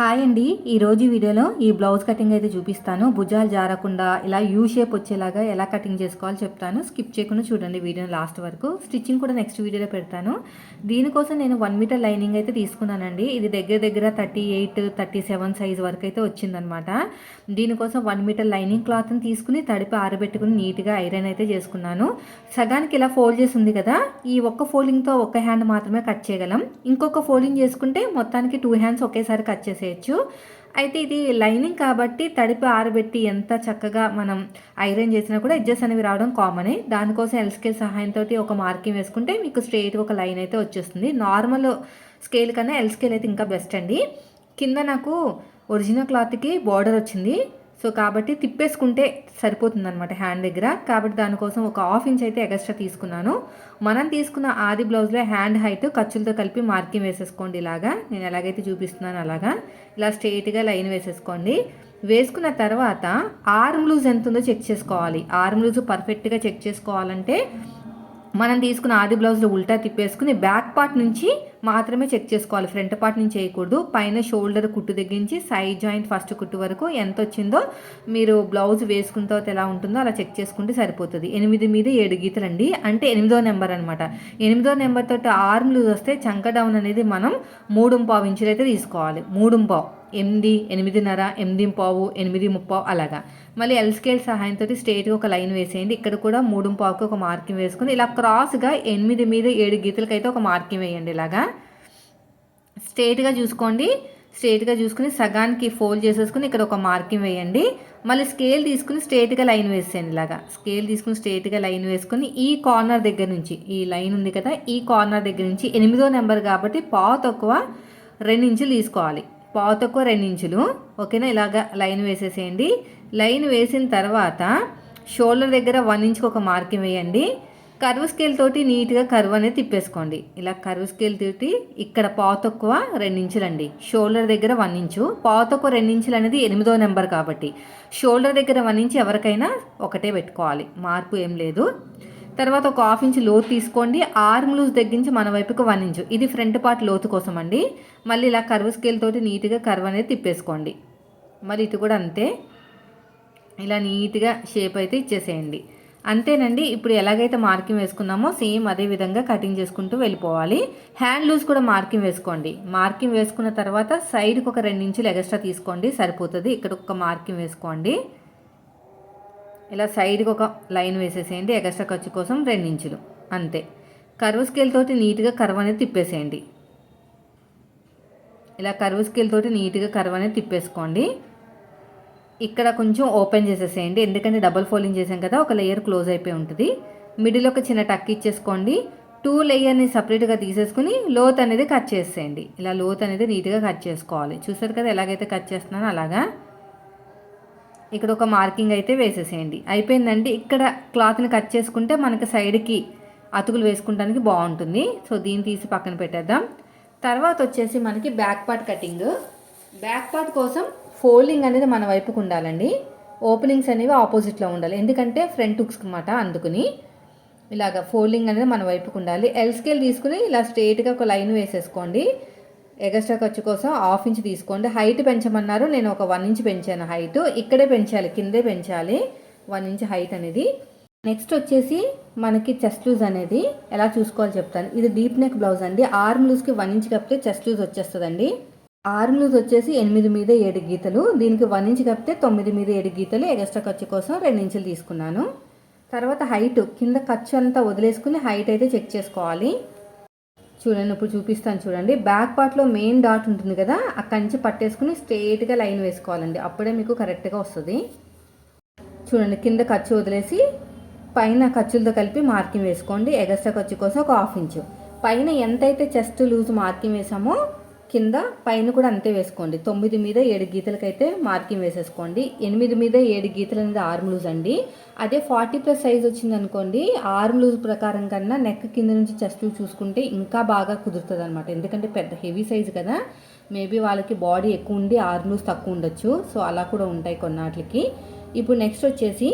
Hi అండి. ఈరోజు వీడియోలో ఈ బ్లౌజ్ కటింగ్ అయితే చూపిస్తాను. భుజాలు జారకుండా ఇలా యూ షేప్ వచ్చేలాగా ఎలా కటింగ్ చేసుకోవాలో చెప్తాను. స్కిప్ చేయకుండా చూడండి వీడియోని లాస్ట్ వరకు. స్టిచ్చింగ్ కూడా నెక్స్ట్ వీడియోలో పెడతాను. దీనికోసం నేను వన్ మీటర్ లైనింగ్ అయితే తీసుకున్నానండి. ఇది దగ్గర దగ్గర thirty eight thirty seven size వరకు అయితే వచ్చిందనమాట. దీనికోసం వన్ మీటర్ లైనింగ్ క్లాత్ని తీసుకుని తడిపి ఆరబెట్టుకుని నీట్గా ఐరన్ అయితే చేసుకున్నాను. సగానికి ఇలా ఫోల్డ్ చేసి ఉంది కదా ఈ ఒక్క ఫోల్డింగ్తో ఒక్క హ్యాండ్ మాత్రమే కట్ చేయగలం. ఇంకొక ఫోల్డింగ్ చేసుకుంటే మొత్తానికి టూ హ్యాండ్స్ ఒకేసారి కట్ చేసేయచ్చు. అయితే ఇది లైనింగ్ కాబట్టి తడిపి ఆరబెట్టి ఎంత చక్కగా మనం ఐరన్ చేసినా కూడా ఎడ్జెస్ అనేవి రావడం కామనే. దానికోసం ఎల్ స్కేల్ సహాయంతో ఒక మార్కింగ్ వేసుకుంటే మీకు స్ట్రెయిట్గా ఒక లైన్ అయితే వచ్చేస్తుంది. నార్మల్ స్కేల్ కన్నా ఎల్ స్కేల్ అయితే ఇంకా బెస్ట్ అండి. కింద నాకు ఒరిజినల్ క్లాత్కి బార్డర్ వచ్చింది. సో కాబట్టి తిప్పేసుకుంటే సరిపోతుందనమాట హ్యాండ్ దగ్గర. కాబట్టి దానికోసం ఒక హాఫ్ ఇంచ్ అయితే ఎక్స్ట్రా తీసుకున్నాను. మనం తీసుకున్న ఆది బ్లౌజ్లో హ్యాండ్ హైట్ ఖర్చులతో కలిపి మార్కింగ్ వేసేసుకోండి ఇలాగా. నేను ఎలాగైతే చూపిస్తున్నాను అలాగా. ఇలా స్ట్రెయిట్గా లైన్ వేసేసుకోండి. వేసుకున్న తర్వాత ఆర్మ్ లూజ్ ఎంత ఉందో చెక్ చేసుకోవాలి. ఆర్మ్ లూజ్ పర్ఫెక్ట్గా చెక్ చేసుకోవాలంటే మనం తీసుకున్న ఆది బ్లౌజ్లో ఉల్టా తిప్పేసుకుని బ్యాక్ పార్ట్ నుంచి మాత్రమే చెక్ చేసుకోవాలి. ఫ్రంట్ పార్ట్ నుంచి చేయకూడదు. పైన షోల్డర్ కుట్టు దగ్గర నుంచి సైడ్ జాయింట్ ఫస్ట్ కుట్టు వరకు ఎంత వచ్చిందో మీరు బ్లౌజ్ వేసుకున్న తర్వాత ఎలా ఉంటుందో అలా చెక్ చేసుకుంటే సరిపోతుంది. ఎనిమిది మీద ఏడు గీతలు అండి. అంటే ఎనిమిదో నెంబర్ అనమాట ఎనిమిదో నెంబర్ తోటి ఆర్మ్ లూజ్ వస్తే చంక డౌన్ అనేది మనం మూడు పావు ఇంచులు అయితే తీసుకోవాలి. మూడు పావు. ఎనిమిది ఎనిమిదిన్నర ఎనిమిది పావు ఎనిమిది ముప్పావు అలాగా. మళ్ళీ ఎల్ స్కేల్ సహాయంతో స్ట్రేట్గా ఒక లైన్ వేసేయండి. ఇక్కడ కూడా మూడు పావుకి ఒక మార్కింగ్ వేసుకుని ఇలా క్రాస్గా ఎనిమిది మీద ఏడు గీతలకైతే ఒక మార్కింగ్ వేయండి ఇలాగా. స్ట్రేట్గా చూసుకోండి. స్ట్రేట్గా చూసుకుని సగానికి ఫోల్డ్ చేసేసుకుని ఇక్కడ ఒక మార్కింగ్ వేయండి. మళ్ళీ స్కేల్ తీసుకుని స్ట్రేట్గా లైన్ వేసేయండి ఇలాగా. స్కేల్ తీసుకుని స్ట్రేట్గా లైన్ వేసుకుని ఈ కార్నర్ దగ్గర నుంచి ఈ లైన్ ఉంది కదా ఈ కార్నర్ దగ్గర నుంచి ఎనిమిదో నెంబర్ కాబట్టి పావు తక్కువ రెండు ఇంచులు తీసుకోవాలి. పావు తక్కువ రెండు ఇంచులు. ఓకేనా? ఇలాగా లైన్ వేసేసేయండి. లైన్ వేసిన తర్వాత షోల్డర్ దగ్గర వన్ ఇంచ్కి ఒక మార్కింగ్ వేయండి. కర్వ్ స్కేల్ తోటి నీట్గా కర్వ్ అనేది తిప్పేసుకోండి. ఇలా కర్వ్ స్కేల్ తోటి ఇక్కడ పావు తక్కువ రెండు ఇంచులండి. షోల్డర్ దగ్గర వన్ ఇంచు. పావు తక్కువ అనేది ఎనిమిదో నెంబర్ కాబట్టి. షోల్డర్ దగ్గర వన్ ఇంచు ఎవరికైనా ఒకటే పెట్టుకోవాలి. మార్పు ఏం లేదు. తర్వాత ఒక హాఫ్ ఇంచ్ లోతు తీసుకోండి. ఆర్మ్ లూజ్ తగ్గించి మన వైపుకి వన్ ఇంచు. ఇది ఫ్రంట్ పార్ట్ లోతు కోసం అండి. మళ్ళీ ఇలా కర్వ్ స్కేల్ తోటి నీట్గా కర్వ్ అనేది తిప్పేసుకోండి. మరి ఇది కూడా అంతే. ఇలా నీట్గా షేప్ అయితే ఇచ్చేసేయండి. అంతేనండి. ఇప్పుడు ఎలాగైతే మార్కింగ్ వేసుకున్నామో సేమ్ అదే విధంగా కటింగ్ చేసుకుంటూ వెళ్ళిపోవాలి. హ్యాండ్ లూజ్ కూడా మార్కింగ్ వేసుకోండి. మార్కింగ్ వేసుకున్న తర్వాత సైడ్కి ఒక రెండు ఇంచులు ఎక్స్ట్రా తీసుకోండి. సరిపోతుంది. ఇక్కడ ఒక మార్కింగ్ వేసుకోండి. ఇలా సైడ్కి ఒక లైన్ వేసేసేయండి ఎక్స్ట్రా ఖర్చు కోసం రెండు ఇంచులు అంతే. కర్వ్ స్కేల్ తోటి నీట్గా కర్వ్ అనేది తిప్పేసేయండి. ఇలా కర్వ్ స్కేల్ తోటి నీట్గా కర్వ్ అనేది తిప్పేసుకోండి. ఇక్కడ కొంచెం ఓపెన్ చేసేసేయండి. ఎందుకంటే డబల్ ఫోల్డింగ్ చేసాం కదా ఒక లేయర్ క్లోజ్ అయిపోయి ఉంటుంది. మిడిల్ ఒక చిన్న టక్ ఇచ్చేసుకోండి. టూ లేయర్ని సపరేట్గా తీసేసుకుని లోత్ అనేది కట్ చేసేయండి. ఇలా లోత్ అనేది నీట్గా కట్ చేసుకోవాలి. చూసారు కదా ఎలాగైతే కట్ చేస్తున్నానో అలాగా. ఇక్కడ ఒక మార్కింగ్ అయితే వేసేసేయండి. అయిపోయిందండి. ఇక్కడ క్లాత్ని కట్ చేసుకుంటే మనకి సైడ్కి అతుకులు వేసుకుంటానికి బాగుంటుంది. సో దీన్ని తీసి పక్కన పెట్టేద్దాం. తర్వాత వచ్చేసి మనకి back part cutting. Back part కోసం ఫోల్డింగ్ అనేది మన వైపుకు ఉండాలండి. ఓపెనింగ్స్ అనేవి ఆపోజిట్లో ఉండాలి. ఎందుకంటే ఫ్రంట్ హుక్స్ అనమాట అందుకుని ఇలాగ ఫోల్డింగ్ అనేది మన వైపుకు ఉండాలి. ఎల్ స్కేల్ తీసుకుని ఇలా స్ట్రేట్గా ఒక లైన్ వేసేసుకోండి. ఎగస్ట్రా ఖర్చు కోసం హాఫ్ ఇంచ్ తీసుకోండి. హైట్ పెంచమన్నారు. నేను ఒక వన్ ఇంచ్ పెంచాను హైట్. ఇక్కడే పెంచాలి కిందే పెంచాలి. వన్ ఇంచ్ హైట్ అనేది. నెక్స్ట్ వచ్చేసి మనకి చెస్ట్ లూజ్ అనేది. ఎలా చూసుకోవాలో చెప్తాను. ఇది డీప్ నెక్ బ్లౌజ్ అండి. ఆర్మ్ లూజ్కి వన్ ఇంచ్ కప్పితే చెస్ట్ లూజ్ వచ్చేస్తుందండి. ఆర్మ్ లూజ్ వచ్చేసి ఎనిమిది మీద ఏడు గీతలు. దీనికి వన్ ఇంచ్ కప్పితే తొమ్మిది మీద ఏడు గీతలు. ఎగస్ట్రా ఖర్చు కోసం రెండు ఇంచులు తీసుకున్నాను. తర్వాత హైట్. కింద ఖర్చు అంతా వదిలేసుకుని హైట్ అయితే చెక్ చేసుకోవాలి. చూడండి ఇప్పుడు చూపిస్తాను చూడండి. బ్యాక్ పార్ట్లో మెయిన్ డాట్ ఉంటుంది కదా అక్కడి నుంచి పట్టేసుకుని స్ట్రేట్గా లైన్ వేసుకోవాలండి. అప్పుడే మీకు కరెక్ట్గా వస్తుంది. చూడండి కింద ఖర్చు వదిలేసి పైన ఖర్చులతో కలిపి మార్కింగ్ వేసుకోండి. ఎగస్ట్రా ఖర్చు కోసం ఒక హాఫ్ ఇంచు పైన ఎంతైతే చెస్ట్ లూజ్ మార్కింగ్ వేసామో కింద పైన కూడా అంతే వేసుకోండి. తొమ్మిది మీద ఏడు గీతలకైతే మార్కింగ్ వేసేసుకోండి. ఎనిమిది మీద ఏడు గీతలు అనేది ఆర్మ్ లూజ్ అండి. అదే ఫార్టీ ప్లస్ సైజ్ వచ్చింది అనుకోండి ఆర్మ్ లూజ్ ప్రకారం కన్నా నెక్ కింద నుంచి చెస్ట్ చూసుకుంటే ఇంకా బాగా కుదురుతుంది అనమాట ఎందుకంటే పెద్ద హెవీ సైజ్ కదా. మేబీ వాళ్ళకి బాడీ ఎక్కువ ఉండి ఆర్మ్ లూజ్ తక్కువ ఉండొచ్చు. సో అలా కూడా ఉంటాయి కొన్నాటికి. ఇప్పుడు నెక్స్ట్ వచ్చేసి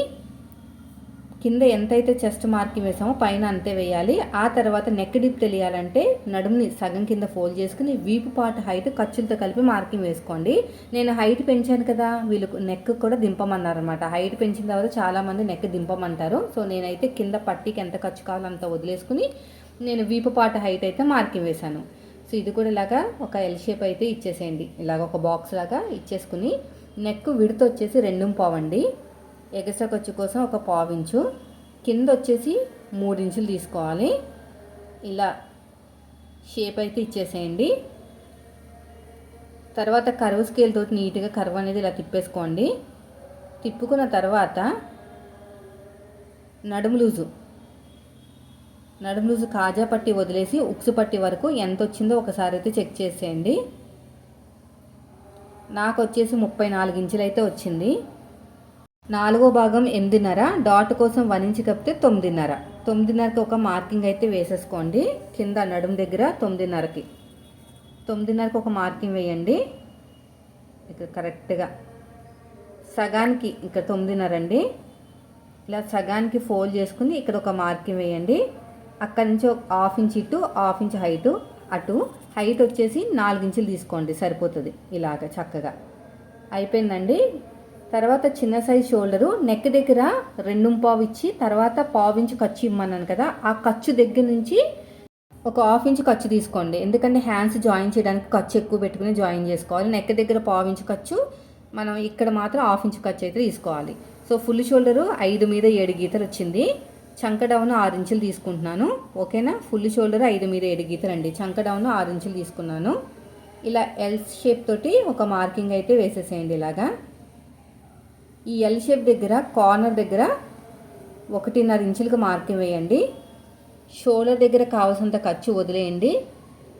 కింద ఎంతైతే చెస్ట్ మార్కింగ్ వేసామో పైన అంతే వేయాలి. ఆ తర్వాత నెక్ డిప్ తెలియాలంటే నడుముని సగం కింద ఫోల్డ్ చేసుకుని వీపు పార్ట్ హైట్ ఖర్చులతో కలిపి మార్కింగ్ వేసుకోండి. నేను హైట్ పెంచాను కదా వీళ్ళు నెక్ కూడా దింపమన్నారనమాట హైట్ పెంచిన తర్వాత చాలామంది నెక్ దింపమంటారు. సో నేనైతే కింద పట్టీకి ఎంత ఖర్చు కావాలో అంత వదిలేసుకుని నేను వీపు పార్ట్ హైట్ అయితే మార్కింగ్ వేశాను. సో ఇది కూడా ఇలాగా ఒక ఎల్ షేప్ అయితే ఇచ్చేసేయండి. ఇలాగ ఒక బాక్స్ లాగా ఇచ్చేసుకుని నెక్ విడత వచ్చేసి రెండు పావండి ఎగసా ఖర్చు కోసం ఒక పావించు. కింద వచ్చేసి మూడించులు తీసుకోవాలి. ఇలా షేప్ అయితే ఇచ్చేసేయండి. తర్వాత కరువు స్కేల్తో నీట్గా కర్వ్ అనేది ఇలా తిప్పేసుకోండి. తిప్పుకున్న తర్వాత నడుము లూజు. నడుము లూజు కాజా పట్టి వదిలేసి ఉక్సు పట్టి వరకు ఎంత వచ్చిందో ఒకసారి అయితే చెక్ చేసేయండి. నాకు వచ్చేసి ముప్పై నాలుగు ఇంచులు అయితే వచ్చింది. నాలుగో భాగం ఎనిమిదిన్నర డాట్ కోసం వన్ ఇంచ్ కప్పితే తొమ్మిదిన్నర. తొమ్మిదిన్నరకి ఒక మార్కింగ్ అయితే వేసేసుకోండి. కింద నడుము దగ్గర తొమ్మిదిన్నరకి. తొమ్మిదిన్నరకి ఒక మార్కింగ్ వేయండి. ఇక్కడ కరెక్ట్గా సగానికి ఇక్కడ తొమ్మిదిన్నర అండి. ఇలా సగానికి ఫోల్డ్ చేసుకుని ఇక్కడ ఒక మార్కింగ్ వేయండి. అక్కడి నుంచి ఒక హాఫ్ ఇంచ్ ఇటు హాఫ్ ఇంచ్ హైటు అటు. హైట్ వచ్చేసి నాలుగు ఇంచులు తీసుకోండి సరిపోతుంది. ఇలాగ చక్కగా. అయిపోయిందండి. తర్వాత చిన్న సైజ్ షోల్డరు నెక్ దగ్గర రెండు పావు ఇచ్చి తర్వాత పావు ఇంచు ఖర్చు ఇమ్మన్నాను కదా ఆ ఖర్చు దగ్గర నుంచి ఒక హాఫ్ ఇంచ్ ఖర్చు తీసుకోండి. ఎందుకంటే హ్యాండ్స్ జాయిన్ చేయడానికి ఖర్చు ఎక్కువ పెట్టుకుని జాయిన్ చేసుకోవాలి. నెక్ దగ్గర పావు ఇంచు ఖర్చు మనం ఇక్కడ మాత్రం హాఫ్ ఇంచ్ ఖర్చు అయితే తీసుకోవాలి. సో ఫుల్ షోల్డరు ఐదు మీద ఏడు గీతలు వచ్చింది. చంక డౌన్ ఆరు ఇంచులు తీసుకుంటున్నాను. ఓకేనా? ఫుల్ షోల్డర్ ఐదు మీద ఏడు గీతలు అండి చంక డౌన్ ఆరు ఇంచులు తీసుకున్నాను. ఇలా ఎల్ షేప్ తోటి ఒక మార్కింగ్ అయితే వేసేసేయండి ఇలాగా. ఈ ఎల్ షేప్ దగ్గర కార్నర్ దగ్గర ఒకటిన్నర ఇంచులకు మార్కింగ్ వేయండి. షోల్డర్ దగ్గర కావాల్సినంత ఖర్చు వదిలేయండి.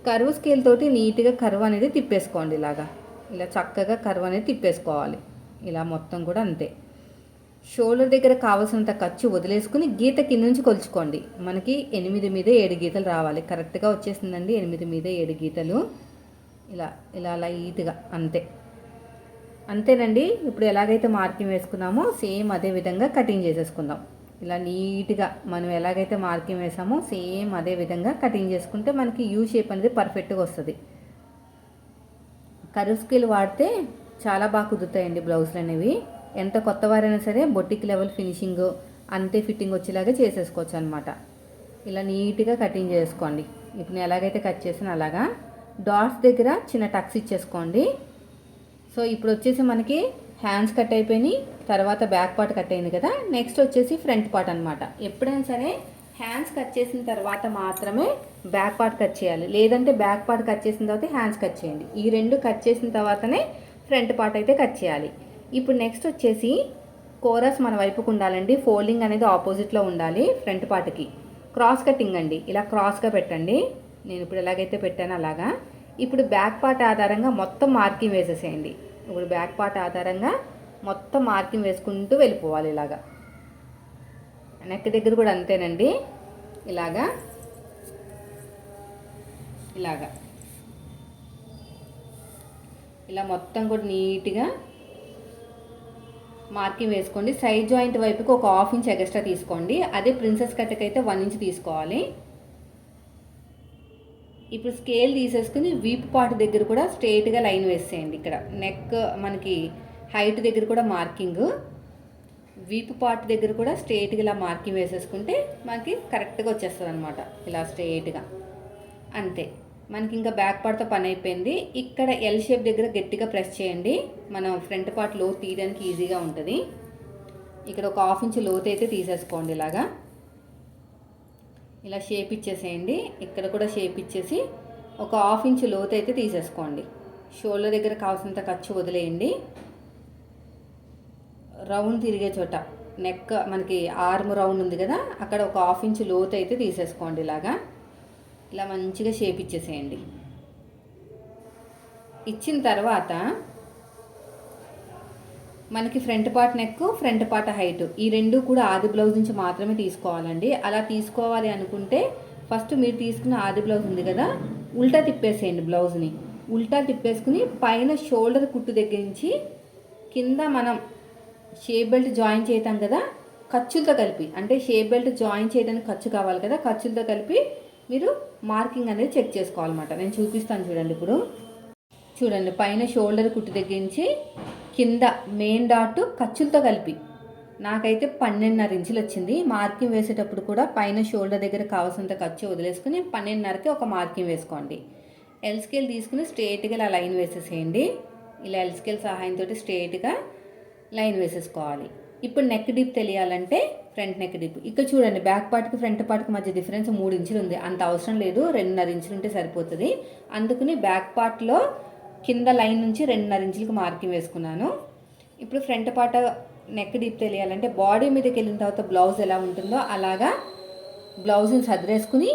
కరువు స్కేల్ తోటి నీట్గా కరువు అనేది తిప్పేసుకోండి ఇలాగా. ఇలా చక్కగా కరువు అనేది తిప్పేసుకోవాలి. ఇలా మొత్తం కూడా అంతే. షోల్డర్ దగ్గర కావాల్సినంత ఖర్చు వదిలేసుకుని గీత కింద నుంచి కొలుచుకోండి. మనకి ఎనిమిది మీద ఏడు గీతలు రావాలి. కరెక్ట్గా వచ్చేసిందండి. ఎనిమిది మీద ఏడు గీతలు. ఇలా ఇలా లైట్గా అంతే. అంతేనండి. ఇప్పుడు ఎలాగైతే మార్కింగ్ వేసుకున్నామో సేమ్ అదే విధంగా కటింగ్ చేసేసుకుందాం. ఇలా నీట్గా మనం ఎలాగైతే మార్కింగ్ వేసామో సేమ్ అదే విధంగా కటింగ్ చేసుకుంటే మనకి యూ షేప్ అనేది పర్ఫెక్ట్గా వస్తుంది. కరువు స్కిల్ వాడితే చాలా బాగా కుదురుతాయండి బ్లౌజులు అనేవి. ఎంత కొత్త వారైనా సరే బొట్టిక్ లెవెల్ ఫినిషింగ్ అంతే ఫిట్టింగ్ వచ్చేలాగా చేసేసుకోవచ్చు అనమాట ఇలా నీట్గా కటింగ్ చేసుకోండి. ఇప్పుడు నేను ఎలాగైతే కట్ చేసిన అలాగా డాట్స్ దగ్గర చిన్న టక్స్ ఇచ్చేసుకోండి. సో ఇప్పుడు వచ్చేసి మనకి హ్యాండ్స్ కట్ అయిపోయినాయి తర్వాత బ్యాక్ పార్ట్ కట్ అయింది కదా. నెక్స్ట్ వచ్చేసి ఫ్రంట్ పార్ట్ అనమాట ఎప్పుడైనా సరే హ్యాండ్స్ కట్ చేసిన తర్వాత మాత్రమే బ్యాక్ పార్ట్ కట్ చేయాలి. లేదంటే బ్యాక్ పార్ట్ కట్ చేసిన తర్వాత హ్యాండ్స్ కట్ చేయండి. ఈ రెండు కట్ చేసిన తర్వాతనే ఫ్రంట్ పార్ట్ అయితే కట్ చేయాలి. ఇప్పుడు నెక్స్ట్ వచ్చేసి కోరస్ మన వైపుకు ఉండాలండి. ఫోల్డింగ్ అనేది ఆపోజిట్లో ఉండాలి ఫ్రంట్ పార్ట్కి క్రాస్ కటింగ్ అండి. ఇలా క్రాస్గా పెట్టండి. నేను ఇప్పుడు ఎలాగైతే పెట్టానో అలాగా. ఇప్పుడు బ్యాక్ పార్ట్ ఆధారంగా మొత్తం మార్కింగ్ వేసేసేయండి. ఇప్పుడు బ్యాక్ పార్ట్ ఆధారంగా మొత్తం మార్కింగ్ వేసుకుంటూ వెళ్ళిపోవాలి ఇలాగా. నెక్ దగ్గర కూడా అంతేనండి. ఇలాగా. ఇలాగా. ఇలా మొత్తం కూడా నీట్గా మార్కింగ్ వేసుకోండి. సైడ్ జాయింట్ వైపుకి ఒక హాఫ్ ఇంచ్ ఎక్స్ట్రా తీసుకోండి. అదే ప్రిన్సెస్ కట్టకైతే వన్ ఇంచ్ తీసుకోవాలి. ఇప్పుడు స్కేల్ తీసేసుకుని వీపు పాటు దగ్గర కూడా స్ట్రేట్గా లైన్ వేసేయండి. ఇక్కడ నెక్ మనకి హైట్ దగ్గర కూడా మార్కింగ్ వీపు పార్ట్ దగ్గర కూడా స్ట్రేట్గా ఇలా మార్కింగ్ వేసేసుకుంటే మనకి కరెక్ట్గా వచ్చేస్తుంది అనమాట ఇలా స్ట్రేట్గా అంతే. మనకి ఇంకా బ్యాక్ పార్ట్తో పని అయిపోయింది. ఇక్కడ ఎల్ షేప్ దగ్గర గట్టిగా ప్రెస్ చేయండి. మనం ఫ్రంట్ పార్ట్లో తీయడానికి ఈజీగా ఉంటుంది. ఇక్కడ ఒక హాఫ్ ఇంచ్ లోతు అయితే తీసేసుకోండి ఇలాగా. ఇలా షేప్ ఇచ్చేసేయండి. ఇక్కడ కూడా షేప్ ఇచ్చేసి ఒక హాఫ్ ఇంచ్ లోతు అయితే తీసేసుకోండి. షోల్డర్ దగ్గర కావాల్సినంత ఖర్చు వదిలేయండి. రౌండ్ తిరిగే చోట నెక్ మనకి ఆర్మ్ రౌండ్ ఉంది కదా అక్కడ ఒక హాఫ్ ఇంచ్ లోతు అయితే తీసేసుకోండి ఇలాగా. ఇలా మంచిగా షేప్ ఇచ్చేసేయండి. ఇచ్చిన తర్వాత మనకి front part neck front part height. ఈ రెండు కూడా ఆది బ్లౌజ్ నుంచి మాత్రమే తీసుకోవాలండి. అలా తీసుకోవాలి అనుకుంటే ఫస్ట్ మీరు తీసుకున్న ఆది బ్లౌజ్ ఉంది కదా ఉల్టా తిప్పేసేయండి బ్లౌజ్ని. ఉల్టా తిప్పేసుకుని పైన షోల్డర్ కుట్టు దగ్గర నుంచి కింద మనం షేప్ బెల్ట్ జాయిన్ చేయటం కదా ఖర్చులతో కలిపి. అంటే షేప్ బెల్ట్ జాయిన్ చేయడానికి ఖర్చు కావాలి కదా ఖర్చులతో కలిపి మీరు మార్కింగ్ అనేది చెక్ చేసుకోవాలన్నమాట. నేను చూపిస్తాను చూడండి ఇప్పుడు. చూడండి పైన షోల్డర్ కుట్టు దగ్గర నుంచి కింద మెయిన్ డాట్ ఖర్చులతో కలిపి. నాకైతే పన్నెండున్నర ఇంచులు వచ్చింది. మార్కింగ్ వేసేటప్పుడు కూడా పైన షోల్డర్ దగ్గర కావాల్సినంత ఖర్చు వదిలేసుకుని పన్నెండున్నరకి ఒక మార్కింగ్ వేసుకోండి. ఎల్ స్కేల్ తీసుకుని స్ట్రేట్గా ఇలా లైన్ వేసేసేయండి. ఇలా ఎల్ స్కేల్ సహాయంతో స్ట్రేట్గా లైన్ వేసేసుకోవాలి. ఇప్పుడు నెక్ డీప్ తెలియాలంటే ఫ్రంట్ నెక్ డీప్ ఇక్కడ చూడండి బ్యాక్ పార్ట్కి ఫ్రంట్ పార్ట్కి మధ్య డిఫరెన్స్ మూడు ఇంచులు ఉంది. అంత అవసరం లేదు. రెండున్నర ఇంచులు ఉంటే సరిపోతుంది. అందుకని బ్యాక్ పార్ట్లో కింద లైన్ నుంచి రెండున్నర ఇంచులకు మార్కింగ్ వేసుకున్నాను. ఇప్పుడు ఫ్రంట్ పార్ట్ నెక్ డీప్ తెలియాలంటే బాడీ మీదకి వెళ్ళిన తర్వాత బ్లౌజ్ ఎలా ఉంటుందో అలాగా బ్లౌజ్ని సదిరేసుకుని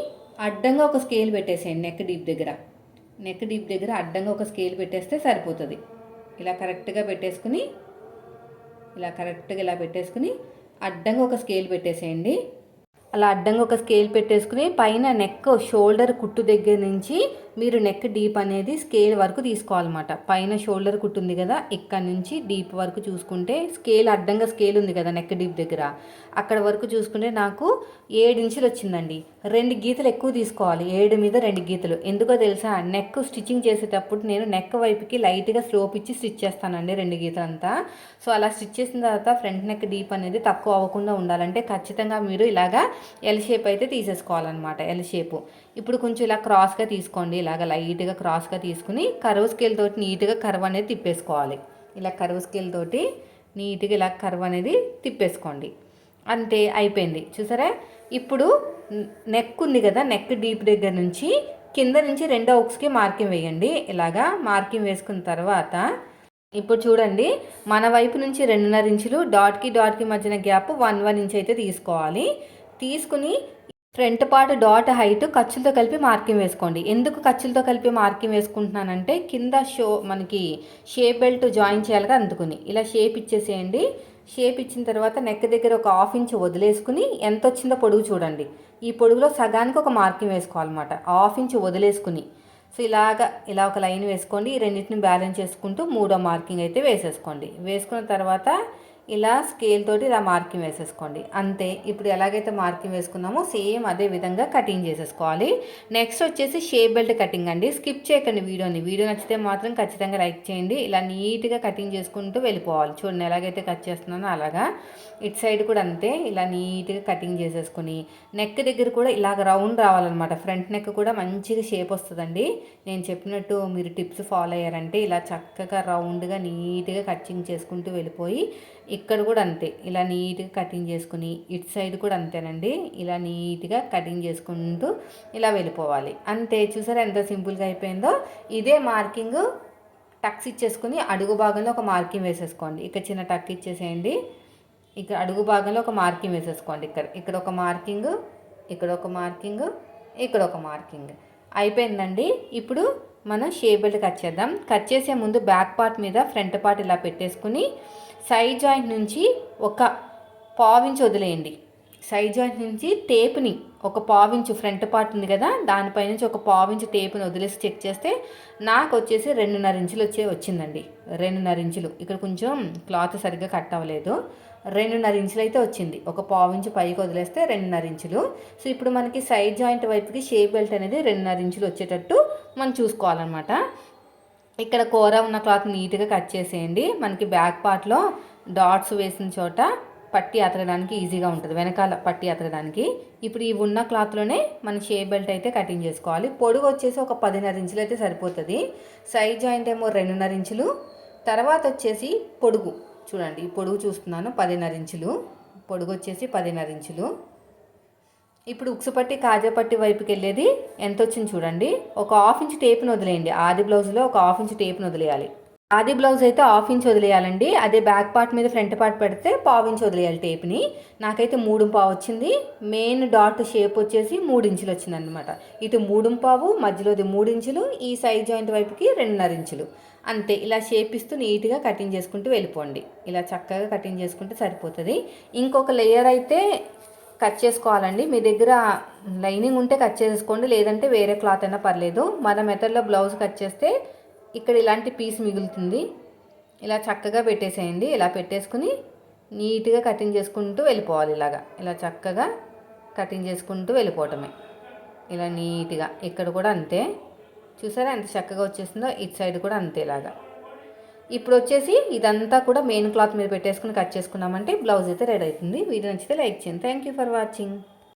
అడ్డంగా ఒక స్కేల్ పెట్టేసేయండి నెక్ డీప్ దగ్గర. నెక్ డీప్ దగ్గర అడ్డంగా ఒక స్కేల్ పెట్టేస్తే సరిపోతుంది. ఇలా కరెక్ట్గా పెట్టేసుకుని ఇలా కరెక్ట్గా ఇలా పెట్టేసుకుని అడ్డంగా ఒక స్కేల్ పెట్టేసేయండి. అలా అడ్డంగా ఒక స్కేల్ పెట్టేసుకుని పైన నెక్ షోల్డర్ కుట్టు దగ్గర నుంచి మీరు నెక్ డీప్ అనేది స్కేల్ వరకు తీసుకోవాలన్నమాట. పైన షోల్డర్ కుట్టు ఉంది కదా ఇక్కడ నుంచి డీప్ వరకు చూసుకుంటే స్కేల్ అడ్డంగా స్కేల్ ఉంది కదా నెక్ డీప్ దగ్గర. అక్కడ వరకు చూసుకుంటే నాకు ఏడు ఇంచులు వచ్చిందండి. రెండు గీతలు ఎక్కువ తీసుకోవాలి. ఏడు మీద రెండు గీతలు. ఎందుకో తెలుసా? నెక్ స్టిచ్చింగ్ చేసేటప్పుడు నేను నెక్ వైపుకి లైట్గా స్లోప్ ఇచ్చి స్టిచ్ చేస్తానండి రెండు గీతలంతా. సో అలా స్టిచ్ చేసిన తర్వాత ఫ్రంట్ నెక్ డీప్ అనేది తక్కువ అవ్వకుండా ఉండాలంటే ఖచ్చితంగా మీరు ఇలాగా ఎల్ షేప్ అయితే తీసేసుకోవాలన్నమాట. ఎల్ షేపు ఇప్పుడు కొంచెం ఇలా క్రాస్గా తీసుకోండి. ఇలా ఇలాగ లైట్గా క్రాస్గా తీసుకుని కరువు స్కేల్ తోటి నీట్గా కరువు అనేది తిప్పేసుకోవాలి. ఇలా కరువు స్కేల్ తోటి నీట్గా ఇలా కరువు అనేది తిప్పేసుకోండి. అంతే అయిపోయింది. చూసారా? ఇప్పుడు నెక్ ఉంది కదా నెక్ డీప్ దగ్గర నుంచి కింద నుంచి రెండో ఉక్స్కి మార్కింగ్ వేయండి. ఇలాగా మార్కింగ్ వేసుకున్న తర్వాత ఇప్పుడు చూడండి మన వైపు నుంచి రెండున్నర ఇంచులు డాట్కి డాట్కి మధ్యన గ్యాప్ వన్ వన్ ఇంచ్ అయితే తీసుకోవాలి. తీసుకుని ఫ్రంట్ పార్ట్ డాట్ హైట్ ఖర్చులతో కలిపి మార్కింగ్ వేసుకోండి. ఎందుకు ఖర్చులతో కలిపి మార్కింగ్ వేసుకుంటున్నానంటే కింద షో మనకి షేప్ బెల్ట్ జాయిన్ చేయాలిగా అందుకుని. ఇలా షేప్ ఇచ్చేసేయండి. షేప్ ఇచ్చిన తర్వాత నెక్ దగ్గర ఒక హాఫ్ ఇంచ్ వదిలేసుకుని ఎంత వచ్చిందో పొడుగు చూడండి. ఈ పొడుగులో సగానికి ఒక మార్కింగ్ వేసుకోవాలన్నమాట. Half inch వదిలేసుకుని. సో ఇలాగ ఇలా ఒక లైన్ వేసుకోండి. ఈ రెండింటిని బ్యాలెన్స్ చేసుకుంటూ మూడో మార్కింగ్ అయితే వేసేసుకోండి. వేసుకున్న తర్వాత ఇలా స్కేల్ తోటి ఇలా మార్కింగ్ వేసేసుకోండి. అంతే ఇప్పుడు ఎలాగైతే మార్కింగ్ వేసుకున్నామో సేమ్ అదే విధంగా కటింగ్ చేసేసుకోవాలి. నెక్స్ట్ వచ్చేసి షేప్ బెల్ట్ కటింగ్ అండి. స్కిప్ చేయకండి వీడియోని. వీడియో నచ్చితే మాత్రం ఖచ్చితంగా లైక్ చేయండి. ఇలా నీట్గా కటింగ్ చేసుకుంటూ వెళ్ళిపోవాలి. చూడండి ఎలాగైతే కట్ చేస్తున్నానో అలాగా. ఇటు సైడ్ కూడా అంతే ఇలా నీట్గా కటింగ్ చేసేసుకుని నెక్ దగ్గర కూడా ఇలాగ రౌండ్ రావాలన్నమాట. ఫ్రంట్ నెక్ కూడా మంచిగా షేప్ వస్తుందండి. నేను చెప్పినట్టు మీరు టిప్స్ ఫాలో అయ్యారంటే ఇలా చక్కగా రౌండ్గా నీట్గా కటింగ్ చేసుకుంటూ వెళ్ళిపోయి ఇక్కడ కూడా అంతే. ఇలా నీట్గా కటింగ్ చేసుకుని ఇటు సైడ్ కూడా అంతేనండి. ఇలా నీట్గా కటింగ్ చేసుకుంటూ ఇలా వెళ్ళిపోవాలి. అంతే. చూసారా ఎంత సింపుల్గా అయిపోయిందో? ఇదే మార్కింగ్ టక్స్ ఇచ్చేసుకుని అడుగు భాగంలో ఒక మార్కింగ్ వేసేసుకోండి. ఇక్కడ చిన్న టక్ ఇచ్చేసేయండి. ఇక్కడ అడుగు భాగంలో ఒక మార్కింగ్ వేసేసుకోండి. ఇక్కడ ఇక్కడ ఒక మార్కింగ్ ఇక్కడ ఒక మార్కింగ్ ఇక్కడ ఒక మార్కింగ్. అయిపోయిందండి. ఇప్పుడు మనం షే బెల్ట్ కట్ చేద్దాం. కట్ చేసే ముందు బ్యాక్ పార్ట్ మీద ఫ్రంట్ పార్ట్ ఇలా పెట్టేసుకుని సైడ్ జాయింట్ నుంచి ఒక పావించి వదిలేయండి. సైడ్ జాయింట్ నుంచి టేప్ని ఒక పావించు ఫ్రంట్ పార్ట్ ఉంది కదా దానిపై నుంచి ఒక పావించు టేప్ని వదిలేసి చెక్ చేస్తే నాకు వచ్చేసి రెండున్నర ఇంచులు వచ్చే వచ్చిందండి. రెండున్నర ఇంచులు. ఇక్కడ కొంచెం క్లాత్ సరిగ్గా కట్ అవ్వలేదు. రెండున్నర ఇంచులు అయితే వచ్చింది. ఒక పావు ఇంచు పైకి వదిలేస్తే రెండున్నర ఇంచులు. సో ఇప్పుడు మనకి సైడ్ జాయింట్ వైపుకి షేప్ బెల్ట్ అనేది రెండున్నర ఇంచులు వచ్చేటట్టు మనం చూసుకోవాలన్నమాట. ఇక్కడ కూర ఉన్న క్లాత్ నీట్గా కట్ చేసేయండి. మనకి బ్యాక్ పార్ట్లో డాట్స్ వేసిన చోట పట్టి అతకడానికి ఈజీగా ఉంటుంది. వెనకాల పట్టి అతకడానికి ఇప్పుడు ఈ ఉన్న క్లాత్లోనే మన షేప్ బెల్ట్ అయితే కటింగ్ చేసుకోవాలి. పొడుగు వచ్చేసి ఒక పదిన్నర ఇంచులు అయితే సరిపోతుంది. సైడ్ జాయింట్ ఏమో రెండున్నర ఇంచులు. తర్వాత వచ్చేసి పొడుగు. చూడండి పొడుగు చూస్తున్నాను పదిన్నర ఇంచులు. పొడుగు వచ్చేసి పదిన్నర ఇంచులు. ఇప్పుడు ఉక్సుపట్టి కాజాపట్టి వైపుకి వెళ్ళేది ఎంత వచ్చింది చూడండి ఒక హాఫ్ ఇంచ్ టేప్ను వదిలేయండి. ఆది బ్లౌజ్లో ఒక హాఫ్ ఇంచ్ టేప్ను వదిలేయాలి. ఆది బ్లౌజ్ అయితే హాఫ్ ఇంచ్ వదిలేయాలండి. అదే బ్యాక్ పార్ట్ మీద ఫ్రంట్ పార్ట్ పెడితే పావు ఇంచ్ వదిలేయాలి టేప్ని. నాకైతే మూడు పావు వచ్చింది. మెయిన్ డాట్ షేప్ వచ్చేసి మూడు ఇంచులు వచ్చింది అనమాట ఇటు మూడు పావు మధ్యలోది మూడు ఇంచులు ఈ సైడ్ జాయింట్ వైపుకి రెండున్నర ఇంచులు. అంతే ఇలా షేప్ ఇస్తూ నీట్గా కటింగ్ చేసుకుంటూ వెళ్ళిపోండి. ఇలా చక్కగా కటింగ్ చేసుకుంటే సరిపోతుంది. ఇంకొక లేయర్ అయితే కట్ చేసుకోవాలండి. మీ దగ్గర లైనింగ్ ఉంటే కట్ చేసుకోండి. లేదంటే వేరే క్లాత్ అయినా పర్లేదు. మన మెథడ్లో బ్లౌజ్ కట్ చేస్తే ఇక్కడ ఇలాంటి పీస్ మిగులుతుంది. ఇలా చక్కగా పెట్టేసేయండి. ఇలా పెట్టేసుకుని నీట్గా కటింగ్ చేసుకుంటూ వెళ్ళిపోవాలి ఇలాగా. ఇలా చక్కగా కటింగ్ చేసుకుంటూ వెళ్ళిపోవటమే. ఇలా నీట్గా. ఇక్కడ కూడా అంతే. చూసారా ఎంత చక్కగా వచ్చేసిందో ఇటు సైడ్ కూడా అంతేలాగా ఇప్పుడు వచ్చేసి ఇదంతా కూడా మెయిన్ క్లాత్ మీద పెట్టేసుకుని కట్ చేసుకున్నామంటే బ్లౌజ్ అయితే రెడీ అవుతుంది. వీడియో నచ్చితే లైక్ చేయండి. Thank you for watching